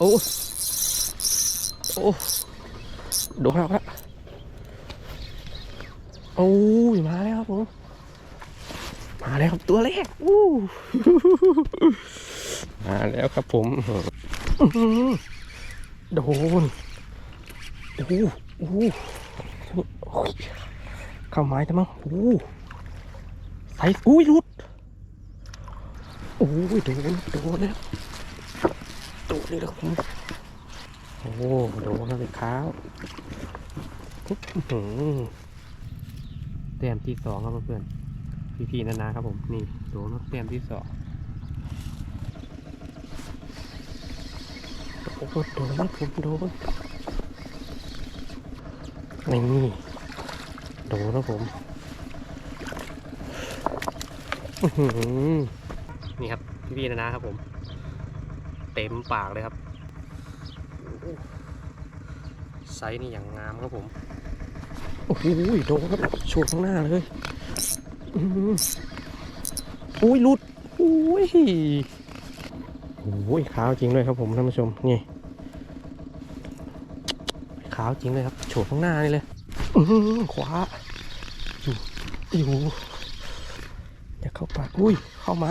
โอ้โอ้โดนแล้วครับโอ้ยมาแล้วครับผมมาแล้วครับตัวแรกอู้มาแล้วครับผมโดนโอ้โหโอ้โหโอ้ยเข้าไม้แต่มั้งโอ้ใส่อุ้ยหลุดโอ้ยโดนโดนแล้ว โดเลยครับผมโอ้โดนแล้วเลยครับอื้อหือแต้มที่สองครับเพื่อนพี่ๆนานาครับผม นี่โดนแล้วแต้มที่สองโอ้โหโดนแล้วผมโดนนี่โดนแล้วผมนี่ครับพี่พี่ๆนะนะครับผม เต็มปากเลยครับไซส์นี่อย่างงามครับผม โอ้โหโดนครับชวดข้างหน้าเลยอุ้ยหลุดอุ้ยโอ้ยขาวจริงด้วยครับผมท่านผู้ชมนี่ขาวจริงเลยครับโฉดข้างหน้านี่เลยขวาอยู่อยู่อย่าเข้าปากอุ้ยเข้าไม้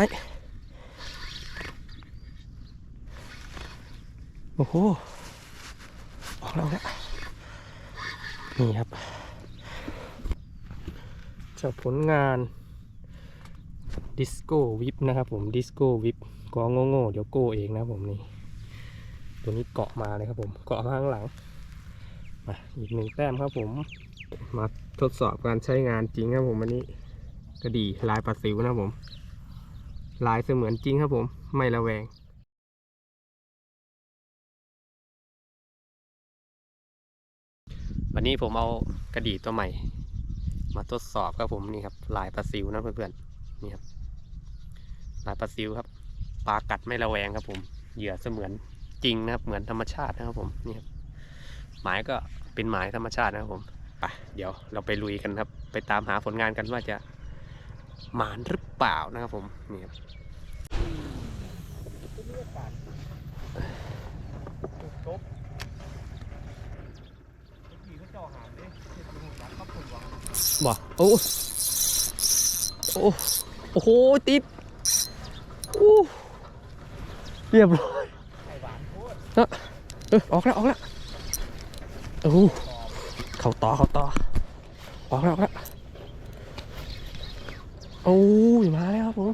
โอ้โหออกแล้วนี่ยนี่ครับจากผลงานดิสโก้วิปนะครับผมดิสโก้วิปกอโง่โง่ๆเดี๋ยวโก้เองนะผมนี่ตัวนี้เกาะมาเลยครับผมเกาะมาข้างหลังมาอีกหนึ่งแต้มครับผม มาทดสอบการใช้งานจริงครับผมอันนี้กระดี่ลายปลาซิวนะครับผม ลายเสมือนจริงครับผม ไม่ระแวง วันนี้ผมเอากระดี่ตัวใหม่ มาทดสอบครับผมนี่ครับลายปลาซิวนะเพื่อนๆนี่ครับลายปลาซิวครับปลากัดไม่ระแวงครับผมเหยื่อเสมือนจริงนะครับ เหมือนธรรมชาตินะครับผมนี่ครับหมายก็เป็นหมายธรรมชาตินะครับผมไปเดี๋ยวเราไปลุยกันครับ ไปตามหาผลงานกันว่าจะหมานหรือเปล่านะครับผมนี่ครับ บ่โอ้โอ้โอ้โหติดโอ้เรียบร้อยเออเออออกแล้วออกแล้วโอ้เข่าต่อเข่าต่อออกแล้วออกแล้วโอ้ยมาแล้วครับผม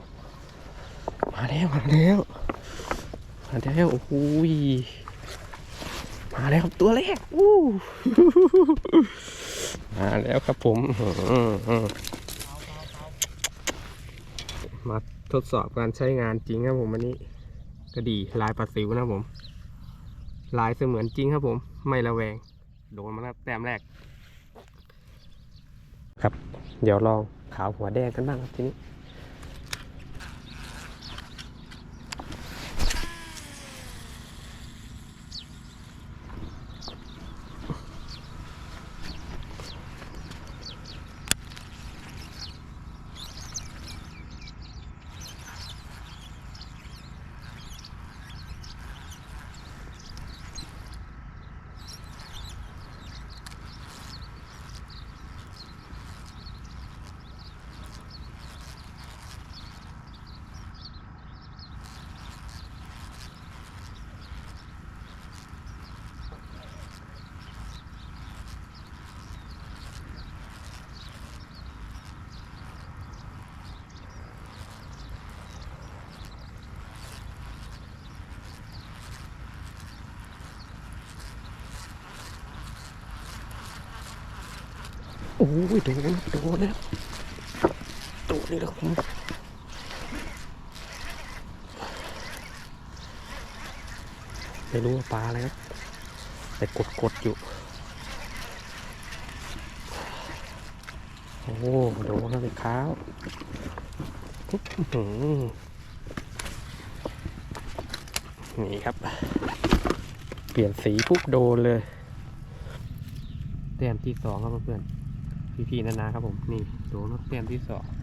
มาแล้วมาแล้วมาแล้วโอ้ยมาแล้วครับตัวแรกอู้ มาแล้วครับผมมาทดสอบการใช้งานจริงครับผมวันนี้กระดีลายปลาสิวนะครับผม ลายเสมือนจริงครับผม ไม่ระแวง โดนมาแล้วแต้มแรก ครับ เดี๋ยวลองขาวหัวแดงกันบ้างครับทีนี้ โอ้ยโดนโดนแล้วโดนเลยครับผมไม่รู้ว่าปลาอะไรครับแต่กดกดๆอยู่ โอ้โดนแล้วเลยครับนี่ครับ เปลี่ยนสีปุ๊บโดนเลย แต้มที่สองครับเพื่อน พี่ๆนานาครับผม นี่โดนเต้มที่สอง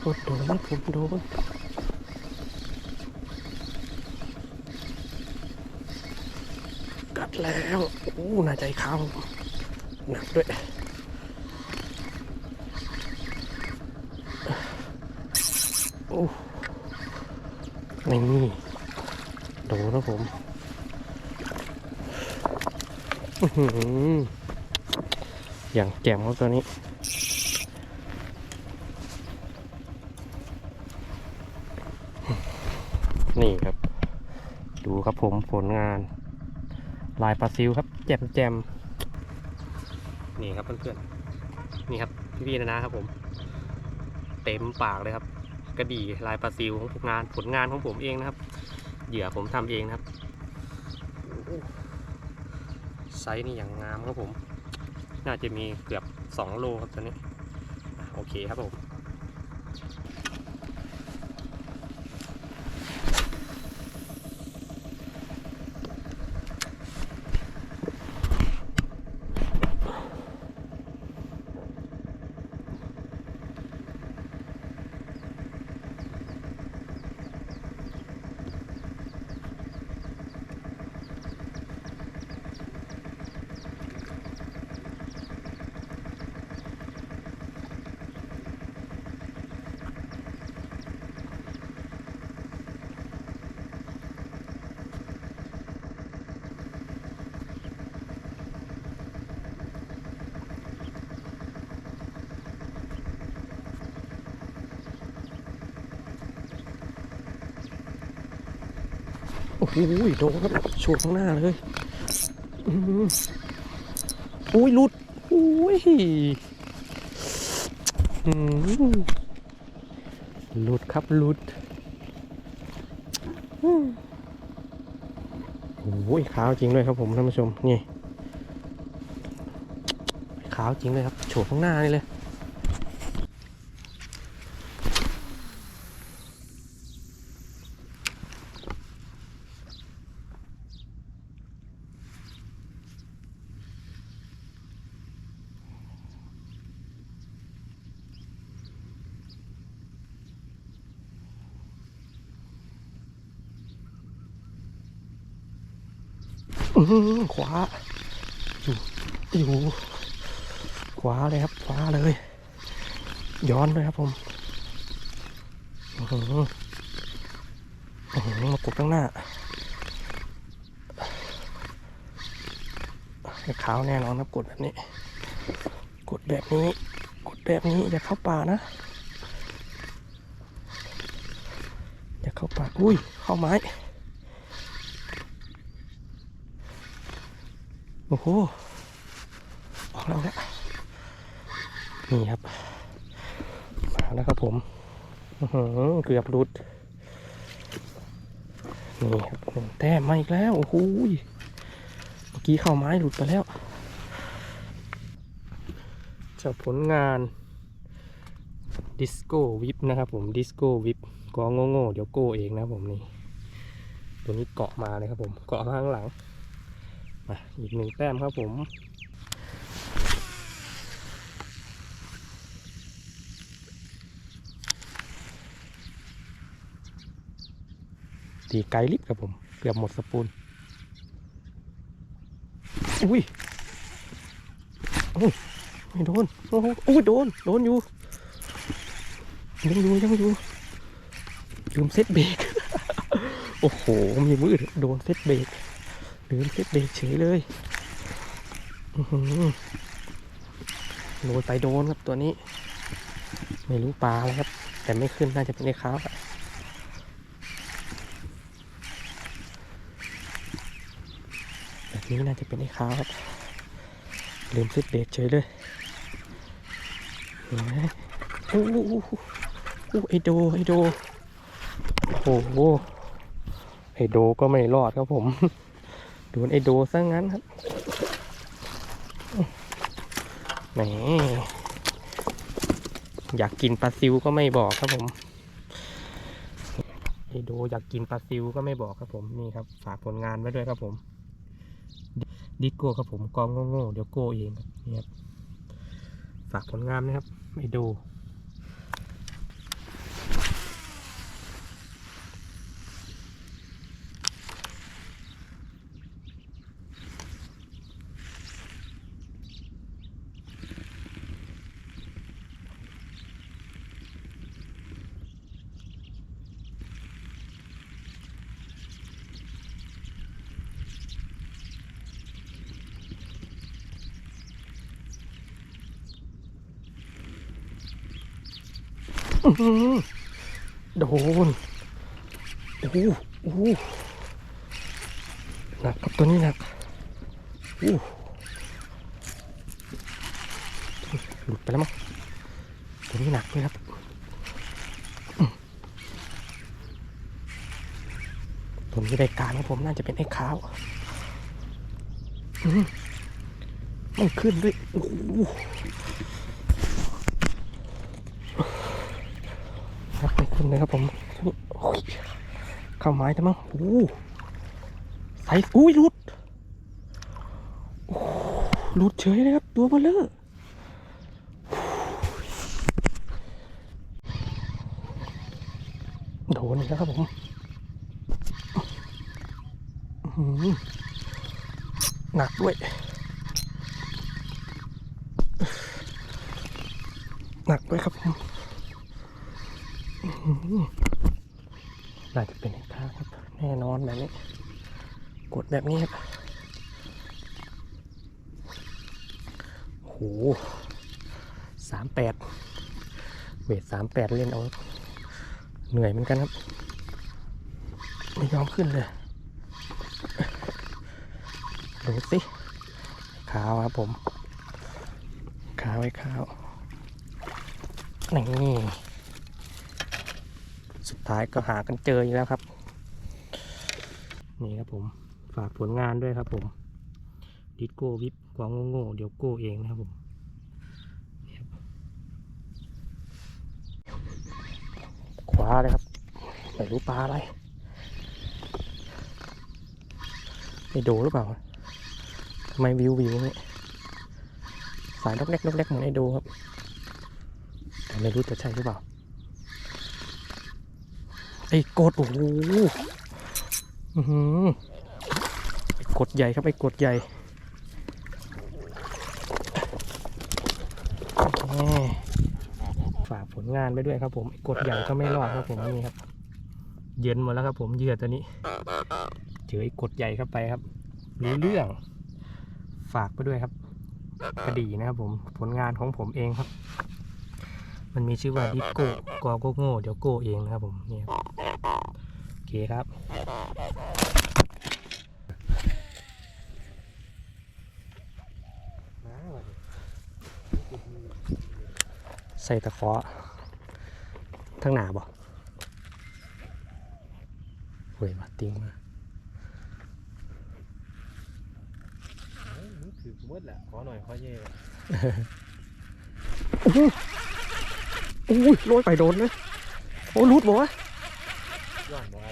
โอ้โดนนะผมโดนกัดแล้วโอ้น่าใจเข้าหนักด้วยโอ้นี่โดนนะผมอื้อหืออย่างแจ่มครับตัวนี้ นี่ครับ ดูครับผมผลงาน ลายปลาซิวครับ แจ่มแจมนี่ครับเพื่อนๆนี่ครับพี่ๆนะนะครับผม เต็มปากเลยครับ กระดี่ลายปลาซิวของผลงานผลงานของผมเองนะครับ เหยื่อผมทำเองนะครับไซส์นี่อย่างงามครับผม น่าจะมีเกือบ 2 โลครับตัวนี้ โอเคครับผม โอ้โหโดนครับชนข้างหน้าเลยอุ้ยหลุดอุ้ยหลุดครับหลุดอื้อโอ้ยขาวจริงเลยครับผมท่านผู้ชมนี่ขาวจริงเลยครับโฉบข้างหน้านี่เลย ขวาอยู่อยู่ขวาเลยครับ ขวาเลย ย้อนเลยครับผมอื้อหืออื้อหือมากดข้างหน้าขาวแน่นอนครับกดแบบนี้ กดแบบนี้ กดแบบนี้อย่าเข้าป่านะอย่าเข้าป่าอุ้ย เข้าไม้ โอ้โห ออกแล้วนี่ยนี่ครับ มาแล้วครับผมหือเกือบหลุด นี่ครับหนึ่งแต้มมาอีกแล้ว โอ้โห เมื่อกี้เข้าไม้หลุดไปแล้วจากผลงานดิสโก้วิปนะครับผมดิสโก้วิปก็โง่โง่ๆเดี๋ยวโก้เองนะผมนี่ ตัวนี้เกาะมาเลยครับผม เกาะมาข้างหลัง อีกหนึ่งแต้มครับผมตีไกลลิบครับผม เกือบหมดสปูน อุ้ยอุ้ยไม่โดน โอ้โหอุ้ยโดน โดนอยู่ ยังอยู่ยังอยู่ลืมเซตเบรก โอ้โห มีมืดโดนเซตเบรก ลืมเซตเบรกเฉยเลยโดนไปโดนครับตัวนี้ ไม่รู้ปลาอะไรครับ แต่ไม่ขึ้นน่าจะเป็นไอ้ขาวอะแบบนี้น่าจะเป็นไอ้ขาครับลืมเซตเบรกเฉยเลยเห็นไหมโอ้โหโอ้โหโอ้โหไอโดไอโดโอ้โหไอโดก็ไม่รอดครับผม ดนไอโดซะงั้นครับแหมอยากกินปลาซิวก็ไม่บอกครับผมไอโดอยากกินปลาซิวก็ไม่บอกครับผมนี่ครับ ฝากผลงานไว้ด้วยครับผม ดิโก้ครับผมกองโง่ๆเดี๋ยวโก้เองครับนี่ครับฝากผลงานนะครับไอโด โดนโอ้โหโอ้โหหนักครับตัวนี้หนักโอ้โหหลุดไปแล้วมั้งตัวนี้หนักเลยครับอืมตัวนี้ได้การครับผมน่าจะเป็นไอ้ขาวอื้อหือไม่ขึ้นด้วยโอ้โห ครับไป ขึ้นเลยครับผมเข้าไม้แต่มั้งโอ้ใส่อุ้ยหลุดหลุดเฉยเลยครับ ตัวเบลเลอร์โดนอีกแล้วครับผมหนักด้วย หนักด้วยครับผม น่าจะเป็นอีกทาครับ แน่นอนแบบนี้ กดแบบนี้ครับโอ้โหสามแปดเวทสามแปดเล่นเอาเหนื่อยเหมือนกันครับ ไม่ยอมขึ้นเลยดูสิขาวครับผมขาวไอ้ขาวนี่ สุดท้ายก็หากันเจออีกแล้วครับ นี่ครับผมฝากผลงานด้วยครับผมดิสโก้วิบกวางโง่ๆเดี๋ยวโก้เองนะครับผมครับขวาเลยครับไม่รู้ปลาอะไรไม่โดหรือเปล่าทำไมวิววิวนี่สายล็อกเล็กล็อกเล็กเหมือนไอ้โดครับ แต่ไม่รู้จะใช่หรือเปล่า ไอ้กดโอ้โหอื้อหือไอ้กดใหญ่ครับไอ้กดใหญ่ฝากผลงานไปด้วยครับผมไอ้กดใหญ่ก็ไม่รอดครับผมนี่ครับ เย็นหมดแล้วครับผมเหยื่อตัวนี้เจอไอ้กดใหญ่เข้าไปครับรู้เรื่อง ฝากไปด้วยครับกระดีนะครับผมผลงานของผมเองครับ มันมีชื่อว่าดิโก้กอโกโง่เดี๋ยวโก้เองนะครับผมนี่ครับ เคครับ ใส่ตะเคราะห์ทั้งหนาบ่เว้ยมาติ้งมาถือมืดแหละขอหน่อยขอเย่โอ้ยโรยไปโดนเลยโอ้รูดบ่วะย่อนบ่ได้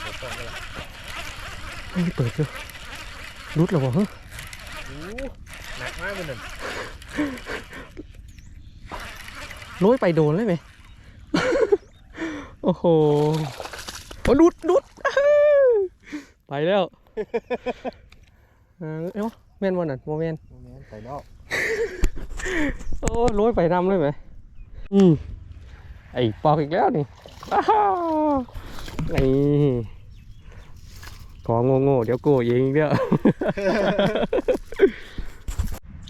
เปิดกล้องไปละ ไม่เปิดเลยรูดแล้วบ่ฮะโอ้หนักมากเลยนั่นโรยไปโดนเลยไหมโอ้โหโอ้รูดรูดไปแล้วเออเอ้าแม่นวันนั้นโมเมนโมเมนต์ไปนอกโอ้โรยไปนำเลยไหมอืมไอ้ปอกอีกแล้วนี่อ้าวนี่ ของโง่ๆเดี๋ยวโก้เองอีกแล้ว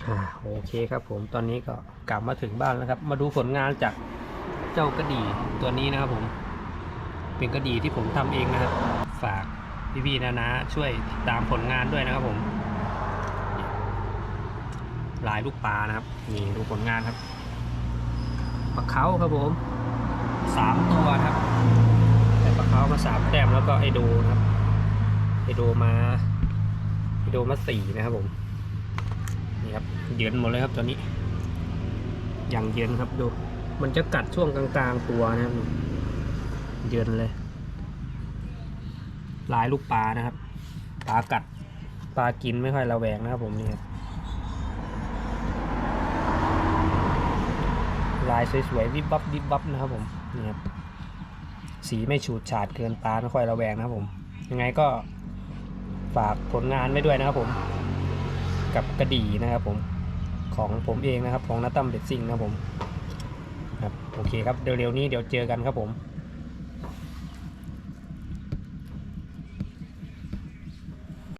อ่าโอเคครับผมตอนนี้ก็กลับมาถึงบ้านแล้วครับ มาดูผลงานจากเจ้ากระดี่ตัวนี้นะครับผม เป็นกระดี่ที่ผมทำเองนะครับ ฝากพี่ๆนะนะช่วยติดตามผลงานด้วยนะครับผมลายลูกปลานะครับนี่ดูผลงานครับปลาเขาครับผมสามตัวครับ แต่ปลาเขามาสามแต้มแล้วก็ไอโดนะครับ โดมาไอโดมาสี่นะครับผมนี่ครับเย็นหมดเลยครับตัวนี้ อย่างเย็นครับดู มันจะกัดช่วงกลางๆตัวนะครับเย็นเลย ลายลูกปลานะครับปลากัดปลากินไม่ค่อยระแวงนะครับผมนี่ครับลายสวยๆวิบวับวิบวับนะครับผมนี่ครับสีไม่ฉูดฉาดเกินปลาไม่ค่อยระแวงนะครับผม ยังไงก็ ฝากผลงานไว้ด้วยนะครับผม กับกระดี่นะครับผมของผมเองนะครับ ของนัตตัมเด็ดซิงนะครับผมครับโอเคครับเร็วๆนี้เดี๋ยวเจอกันครับผม